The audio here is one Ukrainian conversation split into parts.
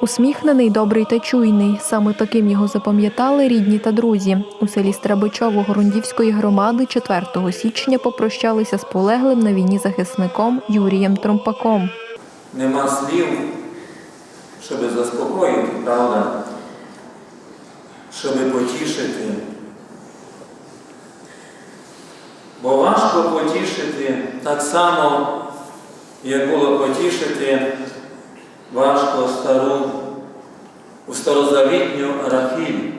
Усміхнений, добрий та чуйний. Саме таким його запам'ятали рідні та друзі. У селі Страбичово Горундівської громади 4 січня попрощалися з полеглим на війні захисником Юрієм Тромпаком. Нема слів, щоб заспокоїти, правда? Щоб потішити. Бо важко потішити так само, як було потішити важко стару у старозавітню Рахіль.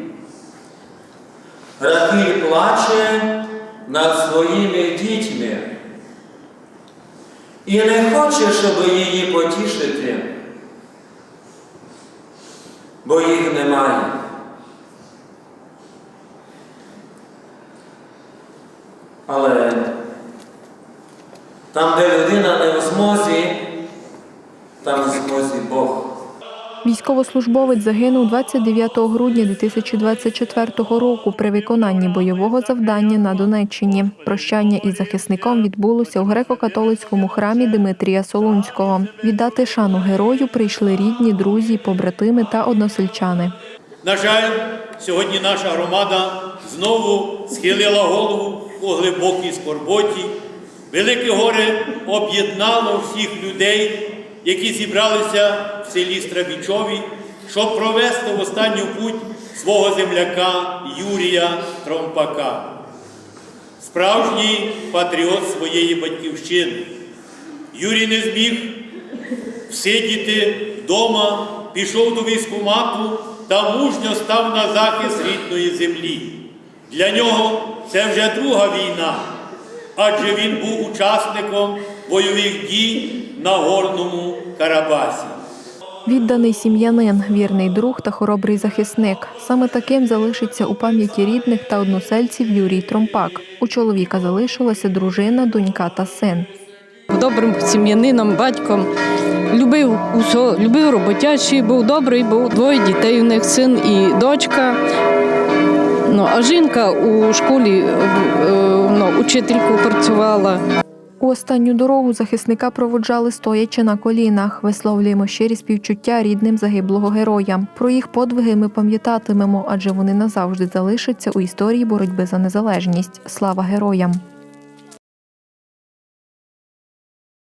Рахіль плаче над своїми дітьми. І не хоче, щоб її потішити, бо їх немає. Але там, де людина не в змозі, там в змозі Бог. Військовослужбовець загинув 29 грудня 2024 року при виконанні бойового завдання на Донеччині. Прощання із захисником відбулося у греко-католицькому храмі Димитрія Солунського. Віддати шану герою прийшли рідні, друзі, побратими та односельчани. На жаль, сьогодні наша громада знову схилила голову у глибокій скорботі. Велике горе об'єднало всіх людей, які зібралися в селі Страбічові, щоб провести в останню путь свого земляка Юрія Тромпака. Справжній патріот своєї батьківщини. Юрій не зміг всидіти вдома, пішов до військкомату та мужньо став на захист рідної землі. Для нього це вже друга війна, адже він був учасником бойових дій на Горному Карабасі. Відданий сім'янин, вірний друг та хоробрий захисник. Саме таким залишиться у пам'яті рідних та односельців Юрій Тромпак. У чоловіка залишилася дружина, донька та син. добрим сім'янином, батьком. Любив усо, любив роботячий, був добрий, був двоє дітей. У них син і дочка. Ну, а жінка у школі е, ну, учителькою працювала. У останню дорогу захисника проводжали стоячи на колінах. Висловлюємо щирі співчуття рідним загиблого героя. Про їх подвиги ми пам'ятатимемо, адже вони назавжди залишаться у історії боротьби за незалежність. Слава героям!